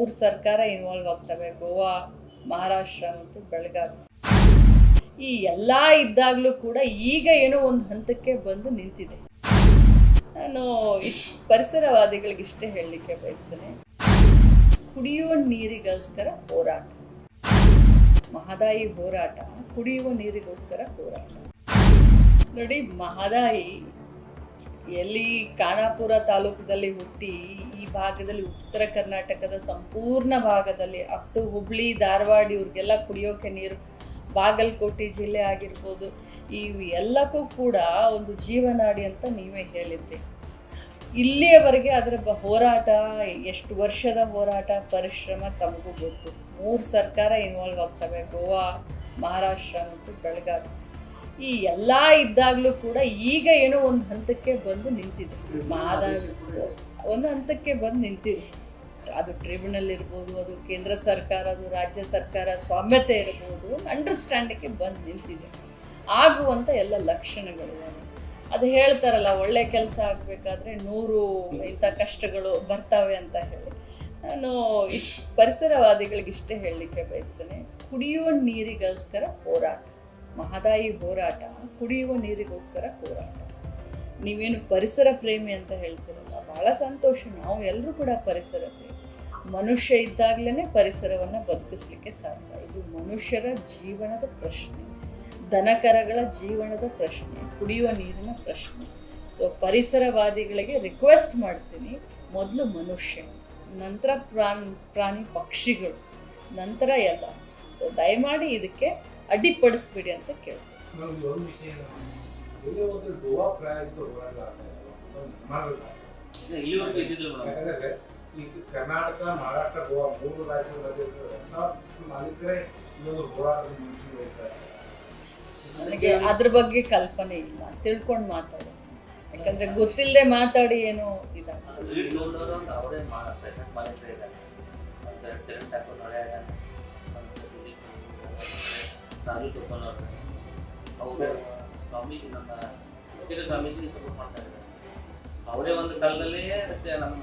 ಮೂರು ಸರ್ಕಾರ ಇನ್ವಾಲ್ವ್ ಆಗ್ತವೆ. ಗೋವಾ, ಮಹಾರಾಷ್ಟ್ರ ಮತ್ತು ಬೆಳಗಾವಿ. ಈ ಎಲ್ಲ ಇದ್ದಾಗಲೂ ಕೂಡ ಈಗ ಏನೋ ಒಂದು ಹಂತಕ್ಕೆ ಬಂದು ನಿಂತಿದೆ. ನಾನು ಇಷ್ಟು ಪರಿಸರವಾದಿಗಳಿಗೆ ಇಷ್ಟೇ ಹೇಳಲಿಕ್ಕೆ ಬಯಸ್ತೇನೆ. ಕುಡಿಯುವ ನೀರಿಗೋಸ್ಕರ ಹೋರಾಟ. ಮಹದಾಯಿ ಹೋರಾಟ, ಕುಡಿಯುವ ನೀರಿಗೋಸ್ಕರ ಹೋರಾಟ. ನೋಡಿ, ಮಹದಾಯಿ ಎಲ್ಲಿ ಖಾನಾಪುರ ತಾಲೂಕದಲ್ಲಿ ಹುಟ್ಟಿ ಈ ಭಾಗದಲ್ಲಿ ಉತ್ತರ ಕರ್ನಾಟಕದ ಸಂಪೂರ್ಣ ಭಾಗದಲ್ಲಿ ಅಪ್ ಟು ಹುಬ್ಳಿ, ಧಾರವಾಡ ಇವ್ರಿಗೆಲ್ಲ ಕುಡಿಯೋಕೆ ನೀರು, ಬಾಗಲಕೋಟೆ ಜಿಲ್ಲೆ ಆಗಿರ್ಬೋದು, ಈ ಎಲ್ಲಕ್ಕೂ ಕೂಡ ಒಂದು ಜೀವನಾಡಿ ಅಂತ ನೀವೇ ಹೇಳಿದ್ರಿ. ಇಲ್ಲಿಯವರೆಗೆ ಅದರ ಹೋರಾಟ, ಎಷ್ಟು ವರ್ಷದ ಹೋರಾಟ, ಪರಿಶ್ರಮ ತಮಗೂ ಗೊತ್ತು. ಮೂರು ಸರ್ಕಾರ ಇನ್ವಾಲ್ವ್ ಆಗ್ತವೆ, ಗೋವಾ, ಮಹಾರಾಷ್ಟ್ರ ಮತ್ತು ಬೆಳಗಾವಿ. ಈ ಎಲ್ಲ ಇದ್ದಾಗಲೂ ಕೂಡ ಈಗ ಏನೋ ಒಂದು ಹಂತಕ್ಕೆ ಬಂದು ನಿಂತಿದೆ. ಮಾದ ಒಂದು ಹಂತಕ್ಕೆ ಬಂದು ನಿಂತಿದೆ. ಅದು ಟ್ರಿಬ್ಯುನಲ್ ಇರ್ಬೋದು ಅದು ಕೇಂದ್ರ ಸರ್ಕಾರ ಅದು ರಾಜ್ಯ ಸರ್ಕಾರ ಸ್ವಾಮ್ಯತೆ ಇರ್ಬೋದು ಅಂಡರ್ಸ್ಟ್ಯಾಂಡಿಂಗ್ಗೆ ಬಂದು ನಿಂತಿದೆ. ಆಗುವಂಥ ಎಲ್ಲ ಲಕ್ಷಣಗಳಿವೆ ಅದು ಹೇಳ್ತಾರಲ್ಲ ಒಳ್ಳೆ ಕೆಲಸ ಆಗಬೇಕಾದ್ರೆ ನೂರು ಇಂಥ ಕಷ್ಟಗಳು ಬರ್ತವೆ ಅಂತ ಹೇಳಿ. ನಾನು ಇಷ್ಟು ಪರಿಸರವಾದಿಗಳಿಗೆ ಇಷ್ಟೇ ಹೇಳಲಿಕ್ಕೆ ಬಯಸ್ತೇನೆ. ಕುಡಿಯುವ ನೀರಿಗೋಸ್ಕರ ಹೋರಾಟ. ಮಹದಾಯಿ ಹೋರಾಟ, ಕುಡಿಯುವ ನೀರಿಗೋಸ್ಕರ ಹೋರಾಟ. ನೀವೇನು ಪರಿಸರ ಪ್ರೇಮಿ ಅಂತ ಹೇಳ್ತೀರಲ್ಲ, ಬಹಳ ಸಂತೋಷ. ನಾವು ಎಲ್ಲರೂ ಕೂಡ ಪರಿಸರ ಪ್ರೇಮಿ. ಮನುಷ್ಯ ಇದ್ದಾಗಲೇ ಪರಿಸರವನ್ನು ಬದುಕಿಸ್ಲಿಕ್ಕೆ ಸಾಧ್ಯ. ಇದು ಮನುಷ್ಯರ ಜೀವನದ ಪ್ರಶ್ನೆ. ದನಕರಗಳ ಜೀವನದ ಪ್ರಶ್ನೆ. ಕುಡಿಯುವ ನೀರಿನ ಪ್ರಶ್ನೆ. ಸೊ ಪರಿಸರವಾದಿಗಳಿಗೆ ರಿಕ್ವೆಸ್ಟ್ ಮಾಡ್ತೀನಿ, ಮೊದಲು ಮನುಷ್ಯ, ನಂತರ ಪ್ರಾಣಿ ಪ್ರಾಣಿ ಪಕ್ಷಿಗಳು, ನಂತರ ಎಲ್ಲ. ಸೊ ದಯಮಾಡಿ ಇದಕ್ಕೆ ಅಡ್ಡಿಪಡಿಸ್ಬಿಡಿ ಅಂತ ಕೇಳ್ತೀನಿ. ಈ ಕರ್ನಾಟಕ ಮಹಾರಾಷ್ಟ್ರ ಗೋವಾ ಮೂರು ರಾಜ್ಯಗಳಲ್ಲಿ ರೆಸಾರ್ಟ್ ಮಾಲೀಕರೇ ಇನ್ನೊಂದು ಹೋರಾಟದ ಮುಂಚೆ ಹೋಗ್ತಾ ಇದ್ದಾರೆ. ನನಗೆ ಅದ್ರ ಬಗ್ಗೆ ಕಲ್ಪನೆ ಇಲ್ಲ. ತಿಳ್ಕೊಂಡು ಮಾತಾಡೋದು ಯಾಕಂದ್ರೆ ಗೊತ್ತಿಲ್ಲದೆ ಮಾತಾಡಿ ಏನು ಇದಾಗ್ತದೆ. ನೋಡ್ಯಾರ ನಾನು ತಗೊಂಡವ್ರು. ಅವರು ಸ್ವಾಮೀಜಿ ನಮ್ಮ ಸ್ವಾಮೀಜಿ ಸಪೋರ್ಟ್ ಮಾಡ್ತಾ ಇದ್ದಾರೆ. ಅವರೇ ಒಂದು ಕಾಲದಲ್ಲಿ ನಮ್ಮ